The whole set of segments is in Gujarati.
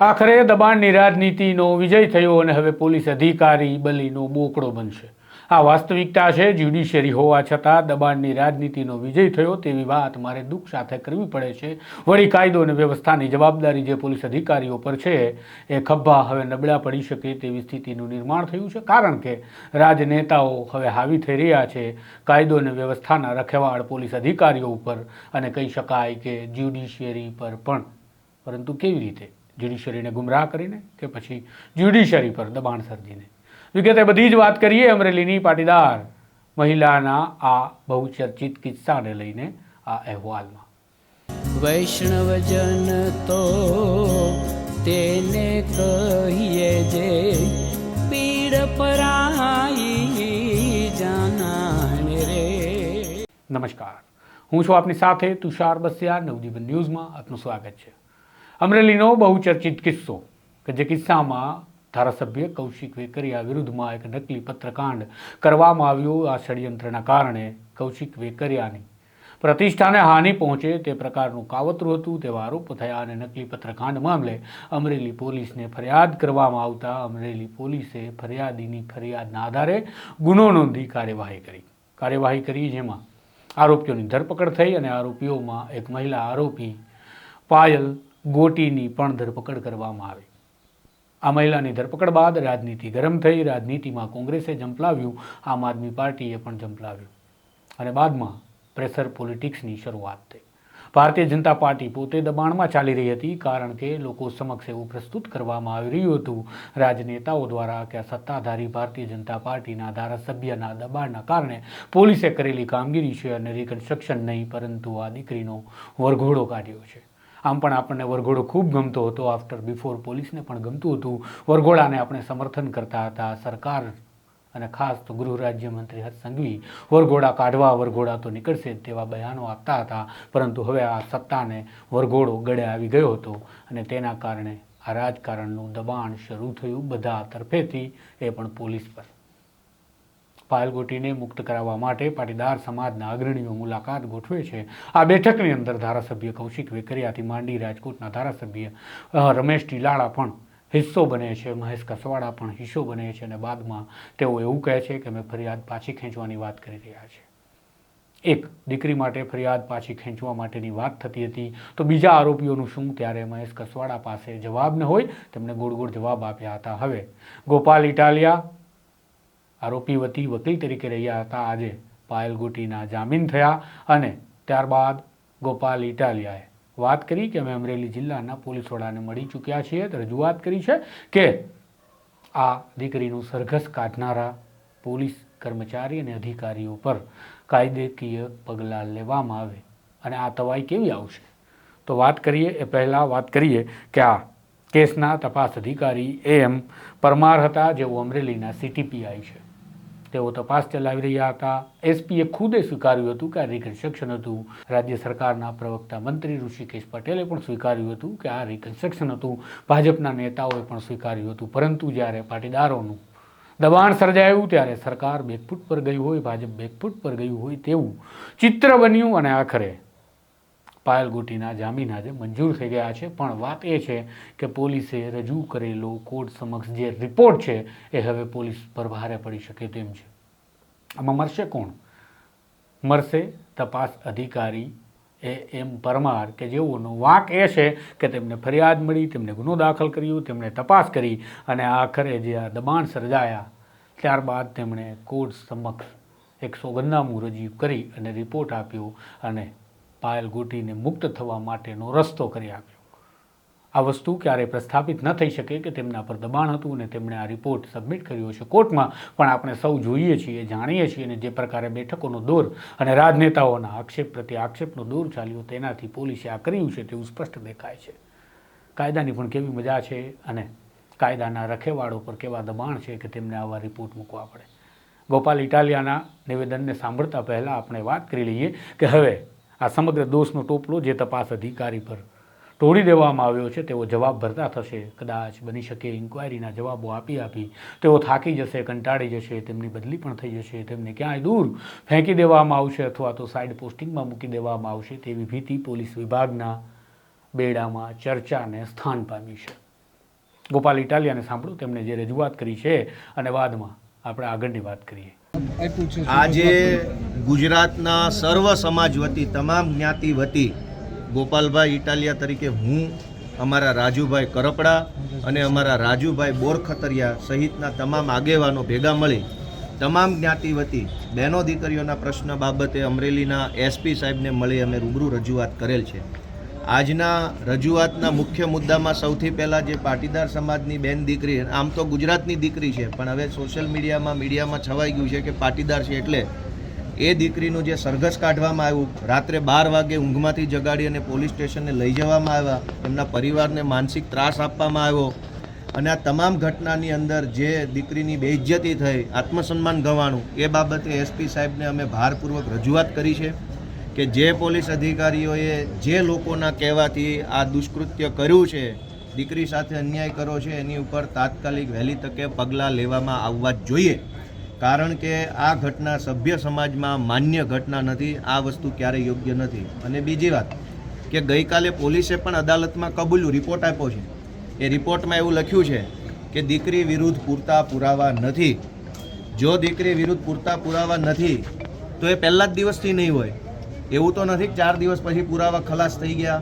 આખરે દબાણની રાજનીતિનો વિજય થયો અને હવે પોલીસ અધિકારી બલીનો બોકડો બનશે. આ વાસ્તવિકતા છે, જ્યુડિશિયરી હોવા છતાં દબાણની રાજનીતિનો વિજય થયો તેવી વાત મારે દુઃખ સાથે કરવી પડે છે. વળી કાયદો અને વ્યવસ્થાની જવાબદારી જે પોલીસ અધિકારીઓ પર છે, એ ખભા હવે નબળા પડી શકે તેવી સ્થિતિનું નિર્માણ થયું છે. કારણ કે રાજનેતાઓ હવે હાવી થઈ રહ્યા છે. કાયદો અને વ્યવસ્થાના રખેવાળ પોલીસ અધિકારીઓ ઉપર અને કહી શકાય કે જ્યુડિશિયરી પર પણ. પરંતુ કેવી રીતે? જ્યુડિશિયરીને ગુમરાહ કરીને કે પછી જ્યુડિશિયરી પર દબાણ સર્જીને. વિગતે બધી જ વાત કરીએ અમરેલીની પાટીદાર મહિલાના આ બહુ ચર્ચિત કિસ્સાને લઈને આ અહેવાલમાં. વૈષ્ણવજન તો તેને કહીએ જે પીડ પરાઈ જાનાને રે. નમસ્કાર. હું છું આપની સાથે તુષાર બસિયા નવજીવન ન્યૂઝમાં આપનું સ્વાગત છે. અમરેલીનો બહુચર્ચિત કિસ્સો કે જે કિસ્સામાં ધારાસભ્ય કૌશિક વેકરિયા વિરુદ્ધમાં એક નકલી પત્રકાંડ કરવામાં આવ્યો. આ ષડયંત્રના કારણે કૌશિક વેકરિયાની પ્રતિષ્ઠાને હાનિ પહોંચે તે પ્રકારનું કાવતરું હતું. તેવા આરોપો થયા અને નકલી પત્રકાંડ મામલે અમરેલી પોલીસને ફરિયાદ કરવામાં આવતા અમરેલી પોલીસે ફરિયાદીની ફરિયાદના આધારે ગુનો નોંધી કાર્યવાહી કરી. કાર્યવાહી કરી જેમાં આરોપીઓની ધરપકડ થઈ અને આરોપીઓમાં એક મહિલા આરોપી પાયલ ગોટીની પણ ધરપકડ કરવામાં આવી. આ મહિલાની ધરપકડ બાદ રાજનીતિ ગરમ થઈ, રાજનીતિમાં કોંગ્રેસે જંપલાવ્યું આમ આદમી પાર્ટીએ પણ જંપલાવ્યું અને બાદમાં પ્રેશર પોલિટિક્સની શરૂઆત થઈ. ભારતીય જનતા પાર્ટી પોતે દબાણમાં ચાલી રહી હતી કારણ કે લોકો સમક્ષ એવું પ્રસ્તુત કરવામાં આવી રહ્યું હતું. રાજનેતાઓ દ્વારા કે સત્તાધારી ભારતીય જનતા પાર્ટીના ધારાસભ્યના દબાણના કારણે પોલીસે કરેલી કામગીરી છે અને રિકન્સ્ટ્રક્શન નહીં, પરંતુ આ દીકરીનો વરઘોડો કાઢ્યો છે. આમ પણ આપણને વરઘોડો ખૂબ ગમતો હતો આફ્ટર બિફોર પોલીસને પણ ગમતું હતું. વરઘોડાને આપણે સમર્થન કરતા હતા સરકાર અને ખાસ તો ગૃહ રાજ્યમંત્રી હર્ષ સંઘવી વરઘોડા કાઢવા, વરઘોડા તો નીકળશે તેવા બયાનો આપતા હતા. પરંતુ હવે આ સત્તાને વરઘોડો ગળે આવી ગયો હતો અને તેના કારણે આ રાજકારણનું દબાણ શરૂ થયું બધા તરફેથી, એ પણ પોલીસ પર. પાયલગોટીને મુક્ત કરાવવા માટે પાટીદાર સમાજના અગ્રણીઓ મુલાકાત ગોઠવે છે. આ બેઠકની અંદર ધારાસભ્ય કૌશિક વેકરિયાથી માંડી રાજકોટના ધારાસભ્ય રમેશ ટીલાળા પણ હિસ્સો બને છે. મહેશ કસવાડા પણ હિસ્સો બને છે અને બાદમાં તેઓ એવું કહે છે કે, અમે ફરિયાદ પાછી ખેંચવાની વાત કરી રહ્યા છે એક દીકરી માટે ફરિયાદ પાછી ખેંચવા માટેની વાત થતી હતી. તો બીજા આરોપીઓનું શું? ત્યારે મહેશ કસવાડા પાસે જવાબ ન હોય તેમણે ગોળ ગોળ જવાબ આપ્યા હતા. હવે ગોપાલ ઇટાલિયા આરોપી વતી વકીલ તરીકે રહ્યા હતા. આજે પાયલ ગોટીના જામીન થયા અને ત્યારબાદ ગોપાલ ઇટાલિયાએ વાત કરી કે અમે અમરેલી જિલ્લાના પોલીસ વડાને મળી ચૂક્યા છીએ રજૂઆત કરી છે કે આ દીકરીનું સરઘસ કાઢનારા પોલીસ કર્મચારી અને અધિકારીઓ પર કાયદેકીય પગલાં લેવામાં આવે અને આ તવાઈ કેવી આવશે? તો વાત કરીએ, એ પહેલાં વાત કરીએ કે આ કેસના તપાસ અધિકારી એ એમ પરમાર હતા, જેઓ અમરેલીના સીટીપીઆઈ છે. તેઓ તપાસ ચલાવી રહ્યા હતા. એસપીએ ખુદે સ્વીકાર્યું હતું કે આ રિકન્સ્ટ્રક્શન હતું. રાજ્ય સરકારના પ્રવક્તા મંત્રી ઋષિકેશ પટેલે પણ સ્વીકાર્યું હતું કે આ રિકન્સ્ટ્રક્શન હતું. ભાજપના નેતાઓએ પણ સ્વીકાર્યું હતું. પરંતુ જ્યારે પાટીદારોનું દબાણ સર્જાયું, ત્યારે સરકાર બેકફૂટ પર ગયું હોય, ભાજપ બેકફૂટ પર ગયું હોય તેવું ચિત્ર બન્યું અને આખરે પાયલ ગોટીના જામીન આજે મંજૂર થઈ ગયા છે. પણ વાત એ છે કે પોલીસે રજૂ કરેલો કોર્ટ સમક્ષ જે રિપોર્ટ છે એ હવે પોલીસ પર ભારે પડી શકે તેમ છે. આમાં મરશે કોણ? મરશે તપાસ અધિકારી એ એમ પરમાર કે જેઓનો વાંક એ છે કે તેમને ફરિયાદ મળી, તેમને ગુનો દાખલ કર્યો, તેમણે તપાસ કરી અને આખરે જે આ દબાણ સર્જાયા, ત્યારબાદ તેમણે કોર્ટ સમક્ષ એક સોગંદનામું રજૂ કરી અને રિપોર્ટ આપ્યો અને પાયલ ગોટીને મુક્ત થવા માટેનો રસ્તો કરી આપ્યો. આ વસ્તુ ક્યારેય પ્રસ્થાપિત ન થઈ શકે કે તેમના પર દબાણ હતું અને તેમણે આ રિપોર્ટ સબમિટ કર્યો છે કોર્ટમાં. પણ આપણે સૌ જોઈએ છીએ, જાણીએ છીએ અને જે પ્રકારે બેઠકોનો દોર અને રાજનેતાઓના આક્ષેપ પ્રત્યે આક્ષેપનો દોર ચાલ્યો તેનાથી પોલીસે આ કર્યું છે તેવું સ્પષ્ટ દેખાય છે. કાયદાની પણ કેવી મજા છે અને કાયદાના રખેવાળો પર કેવા દબાણ છે કે તેમને આવા રિપોર્ટ મૂકવા પડે? ગોપાલ ઇટાલિયાના નિવેદનને સાંભળતા પહેલાં આપણે વાત કરી લઈએ કે હવે આ સમગ્ર દોષનો ટોપલો જે તપાસ અધિકારી પર તોડી દેવામાં આવ્યો છે, તેઓ જવાબ ભરતા થશે. કદાચ બની શકે ઇન્ક્વાયરીના જવાબો આપી આપી તેઓ થાકી જશે, કંટાળી જશે, તેમની બદલી પણ થઈ જશે, તેમને ક્યાંય દૂર ફેંકી દેવામાં આવશે અથવા તો સાઈડ પોસ્ટિંગમાં મૂકી દેવામાં આવશે તેવી ભીતિ પોલીસ વિભાગના બેડામાં ચર્ચાને સ્થાન પામી છે. ગોપાલ ઇટાલિયાને સાંભળો, તેમણે જે રજૂઆત કરી છે અને બાદમાં આપણે આગળની વાત કરીએ. આજે ગુજરાતના સર્વ સમાજ વતી, તમામ જ્ઞાતિ વતી, ગોપાલભાઈ ઇટાલિયા તરીકે હું, અમારા રાજુભાઈ કરપડા અને અમારા રાજુભાઈ બોરખતરિયા સહિતના તમામ આગેવાનો ભેગા મળી, તમામ જ્ઞાતિ વતી, બહેનો દીકરીઓના પ્રશ્ન બાબતે અમરેલીના એસપી સાહેબને મળી અમે રૂબરૂ રજૂઆત કરેલ છે. આજના રજૂઆતના મુખ્ય મુદ્દામાં સૌથી પહેલાં જે પાટીદાર સમાજની બેન દીકરી, આમ તો ગુજરાતની દીકરી છે, પણ હવે સોશિયલ મીડિયામાં મીડિયામાં છવાઈ ગયું છે કે પાટીદાર છે એટલે એ દીકરીનું જે સરઘસ કાઢવામાં આવ્યું, રાત્રે બાર વાગે ઊંઘમાંથી જગાડી અને પોલીસ સ્ટેશને લઈ જવામાં આવ્યા, એમના પરિવારને માનસિક ત્રાસ આપવામાં આવ્યો અને આ તમામ ઘટનાની અંદર જે દીકરીની બેઇજ્જતી થઈ, આત્મસન્માન ગવાણું, એ બાબતે એસપી સાહેબને અમે ભારપૂર્વક રજૂઆત કરી છે. કે જે પોલીસ અધિકારીઓએ જે લોકોના કહેવાથી આ દુષ્કૃત્ય કર્યું છે, દીકરી સાથે અન્યાય કરો છે, એની ઉપર તાત્કાલિક વહેલી તકે પગલાં લેવામાં આવવા જ જોઈએ. કારણ કે આ ઘટના સભ્ય સમાજમાં માન્ય ઘટના નથી, આ વસ્તુ ક્યારેય યોગ્ય નથી. અને બીજી વાત, કે ગઈકાલે પોલીસે પણ અદાલતમાં કબૂલ્યું રિપોર્ટ આપ્યો છે. એ રિપોર્ટમાં એવું લખ્યું છે કે દીકરી વિરુદ્ધ પૂરતા પુરાવા નથી. જો દીકરી વિરુદ્ધ પૂરતા પુરાવા નથી, તો એ પહેલા જ દિવસથી નહીં હોય. એવું તો નથી ચાર દિવસ પછી પુરાવા ખલાસ થઈ ગયા.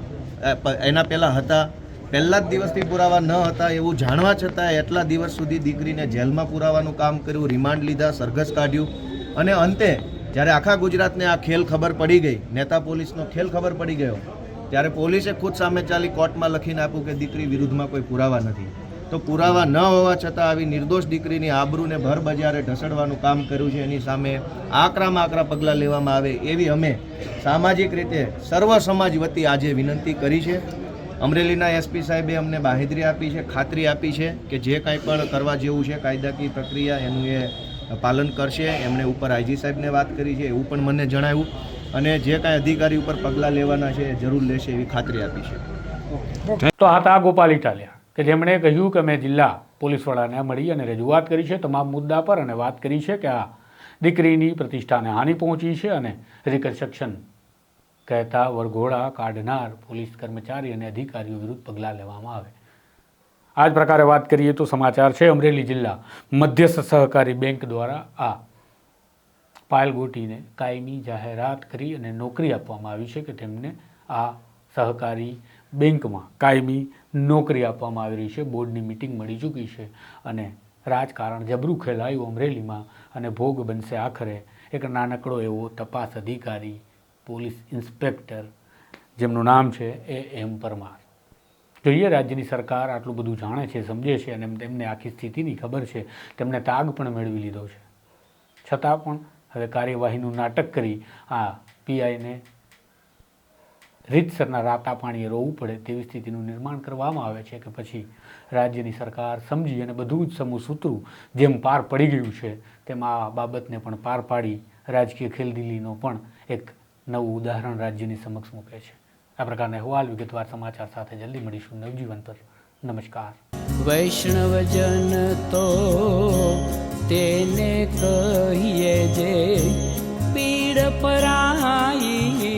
એના પહેલાં હતા. પહેલા જ દિવસથી પુરાવા ન હતા એવું જાણવા છતાં એટલા દિવસ સુધી દીકરીને જેલમાં પુરાવાનું કામ કર્યું, રિમાન્ડ લીધા, સરઘસ કાઢ્યું. અને અંતે જ્યારે આખા ગુજરાતને આ ખેલ ખબર પડી ગઈ, નેતા પોલીસનો ખેલ ખબર પડી ગયો, ત્યારે પોલીસે ખુદ સામે ચાલી કોર્ટમાં લખીને આપ્યું કે દીકરી વિરુદ્ધમાં કોઈ પુરાવા નથી. તો પુરાવા ન હોવા છતાં આવી નિર્દોષ દીકરીની આબરૂને ભર બજારે ઢસડવાનું કામ કર્યું છે. એની સામે આકરામાં આકરા પગલાં લેવામાં આવે એવી અમે સામાજિક રીતે સર્વ સમાજ વતી આજે વિનંતી કરી છે. અમરેલીના એસપી સાહેબે અમને બાહેધરી આપી છે, ખાતરી આપી છે કે જે કાંઈ પણ કરવા જેવું છે, કાયદાકીય પ્રક્રિયા એનું એ પાલન કરશે. એમણે ઉપર આઈજી સાહેબને વાત કરી છે, એવું પણ મને જણાવ્યું અને જે કાંઈ અધિકારી ઉપર પગલાં લેવાના છે એ જરૂર લેશે એવી ખાતરી આપી છે. તો આ ગોપાલ ઇટાલિયા. કે જેમણે કહ્યું કે મેં જિલ્લા પોલીસ વડાને મળી અને રજૂઆત કરી છે તમામ મુદ્દા પર અને વાત કરી છે કે આ દીકરીની પ્રતિષ્ઠાને હાનિ પહોંચી છે અને રિકન્સ્ટ્રક્શન કહેતા વરઘોડા કાઢનાર પોલીસ કર્મચારી અને અધિકારીઓ વિરુદ્ધ પગલાં લેવામાં આવે. આ જ પ્રકારે વાત કરીએ તો સમાચાર છે, અમરેલી જિલ્લા મધ્યસ્થ સહકારી બેંક દ્વારા આ પાયલ ગોટીને કાયમી જાહેરાત કરી અને નોકરી આપવામાં આવી છે કે તેમને આ સહકારી બેંકમાં કાયમી નોકરી આપવામાં આવી રહી છે. બોર્ડની મિટિંગ મળી ચૂકી છે અને રાજકારણ જબરું ખેલાયું અમરેલીમાં અને ભોગ બનશે આખરે. એક નાનકડો એવો તપાસ અધિકારી, પોલીસ ઇન્સ્પેક્ટર, જેમનું નામ છે એ એમ પરમાર. જોઈએ રાજ્યની સરકાર આટલું બધું જાણે છે, સમજે છે અને તેમને આખી સ્થિતિની ખબર છે. તેમને તાગ પણ મેળવી લીધો છે. છતાં પણ હવે કાર્યવાહીનું નાટક કરી આ પીઆઈને રીતસરના રાતા પાણીએ રોવું પડે તેવી સ્થિતિનું નિર્માણ કરવામાં આવે છે કે પછી રાજ્યની સરકાર સમજી અને બધું જ સમૂહ સૂતરું જેમ પાર પડી ગયું છે, તેમ આ બાબતને પણ પાર પાડી રાજકીય ખેલદિલીનો પણ એક નવું ઉદાહરણ રાજ્યની સમક્ષ મૂકે છે. આ પ્રકારના અહેવાલ વિગતવાર સમાચાર સાથે જલ્દી મળીશું. નવજીવન પર નમસ્કાર. વૈષ્ણવજન તો તેને કહીએ જે પીડ પરાઈ